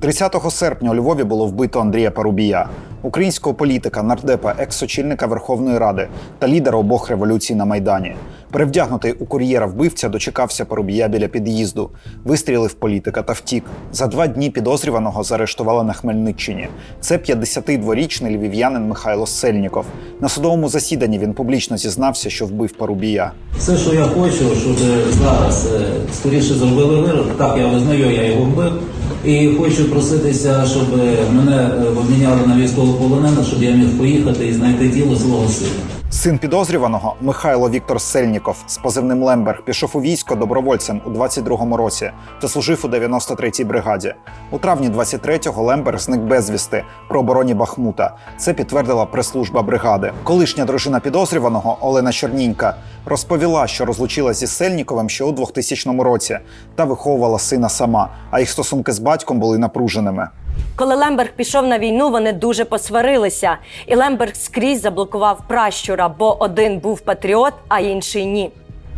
30 серпня у Львові було вбито Андрія Парубія, українського політика, нардепа, екс-очільника Верховної Ради та лідера обох революцій на Майдані. Перевдягнутий у кур'єра вбивця дочекався Парубія біля під'їзду, вистрілив політика та втік. За два дні підозрюваного заарештували на Хмельниччині. Це 52-річний львів'янин Михайло Сельніков. На судовому засіданні він публічно зізнався, що вбив Парубія. Все, що я хочу, щоб зараз е, скоріше зробили вирок. Так, я визнаю, я його вбив. І хочу проситися, щоб мене е, обміняли на військовополоненого, щоб я міг поїхати і знайти тіло свого сина. Син підозрюваного Михайло Віктор Сельніков з позивним Лемберг пішов у військо добровольцем у 22-му році та служив у 93-й бригаді. У травні 23-го Лемберг зник безвісти про обороні Бахмута. Це підтвердила прес-служба бригади. Колишня дружина підозрюваного Олена Чорнінька розповіла, що розлучилася зі Сельніковим ще у 2000 році та виховувала сина сама, а їх стосунки з батьком були напруженими. Коли Лемберг пішов на війну, вони дуже посварилися, і Лемберг скрізь заблокував пращура, бо один був патріот, а інший ні.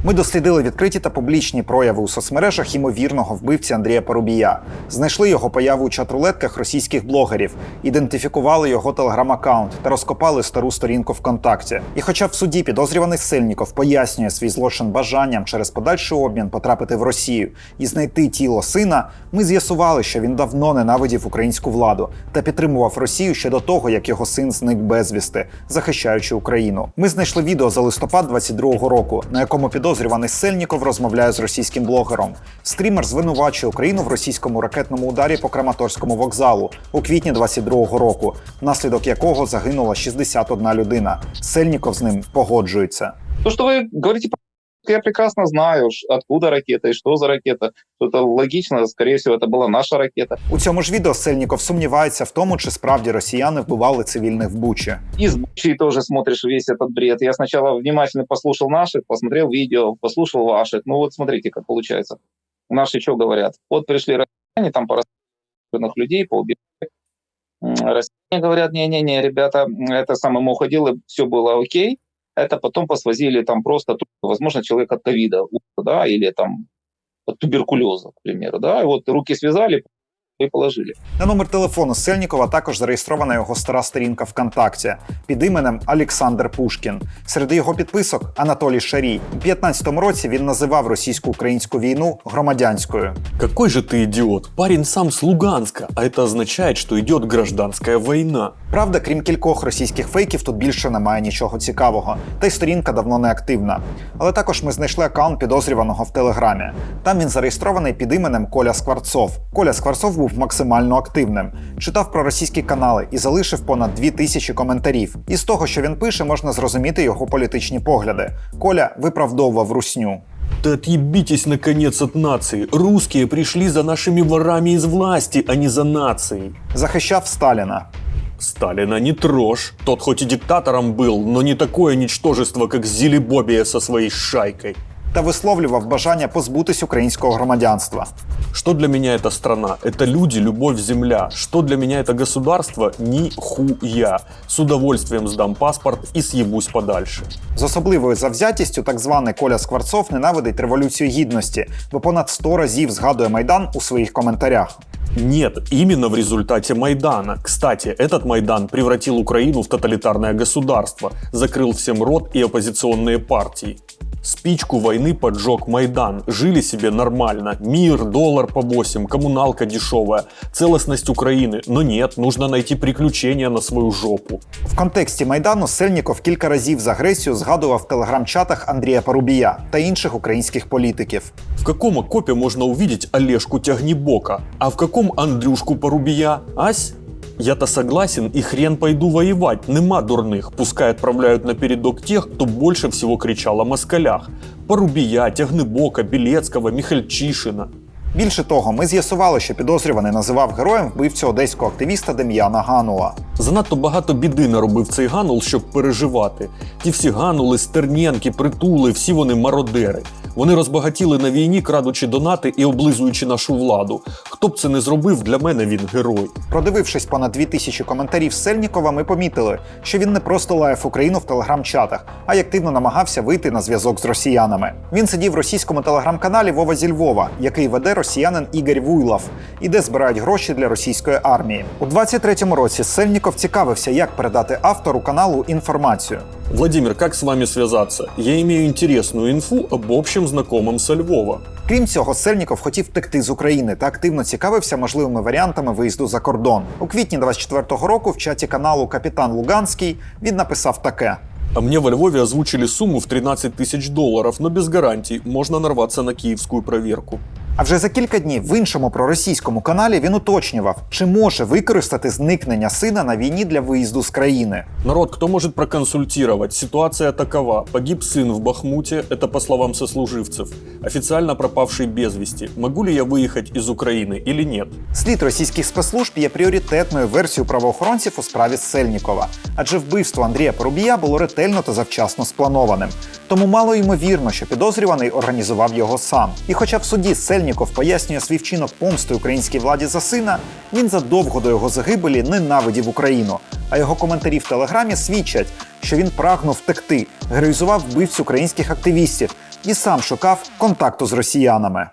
Ми дослідили відкриті та публічні прояви у соцмережах ймовірного вбивці Андрія Парубія. Знайшли його появу у чат-рулетках російських блогерів, ідентифікували його телеграм-аккаунт та розкопали стару сторінку ВКонтакті. І хоча в суді підозрюваний Сельніков пояснює свій злочин бажанням через подальший обмін потрапити в Росію і знайти тіло сина, ми з'ясували, що він давно ненавидів українську владу та підтримував Росію ще до того, як його син зник безвісти, захищаючи Україну. Ми знайшли відео за листопад 22-го року, на якому підозрюваний Сельніков розмовляє з російським блогером. Стрімер звинувачує Україну в російському ракетному ударі по Краматорському вокзалу у квітні 22-го року, внаслідок якого загинула 61 людина. Сельніков з ним погоджується. То, що ви говорите, я прекрасно знаю, ш- откуда ракета и что за ракета. Что Это логично, скорее всего, это была наша ракета. У цьому ж відео Сельніков сумнівається в тому, чи справді росіяни вбивали цивільних в Бучі. И с Бучей тоже смотришь весь этот бред. Я сначала внимательно послушал наших, посмотрел видео, послушал ваших. Ну вот смотрите, как получается. Наши что говорят? Вот пришли россияне, там пара людей поубивали. М, Россияне говорят, не-не-не, ребята, м, это самое, мы уходили, все было окей. Это потом посвозили там просто, возможно, человек от ковида, да, или там от туберкулеза, к примеру, да, и вот руки связали и положили. На номер телефону Сельнікова також зареєстрована його стара сторінка ВКонтакті під іменем Олександр Пушкін. Серед його підписок Анатолій Шарій. У 15-му році він називав російсько-українську війну громадянською. Какой же ты идиот? Парень сам с Луганска, а это означает, что идет гражданская война. Правда, крім кількох російських фейків, тут більше немає нічого цікавого, та й сторінка давно не активна. Але також ми знайшли аккаунт підозрюваного в Телеграмі. Там він зареєстрований під іменем Коля Скварцов. Коля Скварцов був максимально активним, читав про російські канали і залишив понад дві тисячі коментарів. І з того, що він пише, можна зрозуміти його політичні погляди. Коля виправдовував русню. Да отъебитесь наконец от нации. Русские пришли за нашими ворами из власти, а не за нацией. Захищав Сталіна. Сталина не трожь. Тот хоть и диктатором был, но не такое ничтожество, как Зилибобия со своей шайкой. та висловлював бажання позбутись українського громадянства. Что для меня эта страна? Это люди, любовь, земля. Что для меня это государство? Нихуя. С удовольствием сдам паспорт и съебусь подальше. З особливою завзятістю так званий Коля Скварцов ненавидить революцію гідності, бо понад 100 разів згадує майдан у своїх коментарях. Нет, именно в результате Майдана. Кстати, этот Майдан превратил Украину в тоталитарное государство, закрыл всем рот и оппозиционные партии. Спичку войны поджег Майдан. Жили себе нормально. Мир, доллар по 8, коммуналка дешевая, целостность Украины. Но нет, нужно найти приключения на свою жопу. В контексті майдану Сельніков кілька разів з агресію згадував в телеграм-чатах Андрія Парубія та інших українських політиків. В каком окопе можно увидеть Олежку Тягнебока, а в каком Андрюшку Порубия? Ась? Я-то согласен, и хрен пойду воевать, нема дурных. Пускай отправляют на передок тех, кто больше всего кричал о москалях. Порубия, Тягнебока, Белецкого, Михальчишина. Більше того, ми з'ясували, що підозрюваний називав героєм вбивцю одеського активіста Дем'яна Ганула. Занадто багато біди наробив цей ганул, щоб переживати. Ті всі ганули, стернєнки, притули, всі вони мародери. Вони розбагатіли на війні, крадучи донати і облизуючи нашу владу. Хто б це не зробив, для мене він герой. Продивившись понад 2000 коментарів Сельнікова, ми помітили, що він не просто лаяв Україну в телеграм-чатах, а й активно намагався вийти на зв'язок з росіянами. Він сидів в російському телеграм-каналі Вова зі Львова, який веде росіянин Ігор Вуйлов, і де збирають гроші для російської армії. У 23-му році Сельніков цікавився, як передати автору каналу інформацію. Владимир, как с вами связаться? Я имею интересную инфу об общем знакомом со Львова. Крім цього, Сельніков хотів втекти з України та активно цікавився можливими варіантами виїзду за кордон. У квітні 24-го року в чаті каналу Капітан Луганський він написав таке. А мне во Львове озвучили сумму в 13 тысяч долларов, но без гарантий, можно нарваться на киевскую проверку. А вже за кілька днів в іншому проросійському каналі він уточнював, чи може використати зникнення сина на війні для виїзду з країни. Народ, кто может проконсультировать? Ситуация такова. Погиб сын в Бахмуте, это по словам сослуживцев. Официально пропавший без вести. Могу ли я выехать из Украины или нет? Слід російських спецслужб є пріоритетною версією правоохоронців у справі Сельнікова, адже вбивство Андрія Порубія було ретельно та завчасно спланованим. Тому мало ймовірно, що підозрюваний організував його сам. І хоча в суді Сельніков пояснює свій вчинок помсти українській владі за сина, він задовго до його загибелі ненавидів Україну. А його коментарі в телеграмі свідчать, що він прагнув втекти, героїзував вбивць українських активістів і сам шукав контакту з росіянами.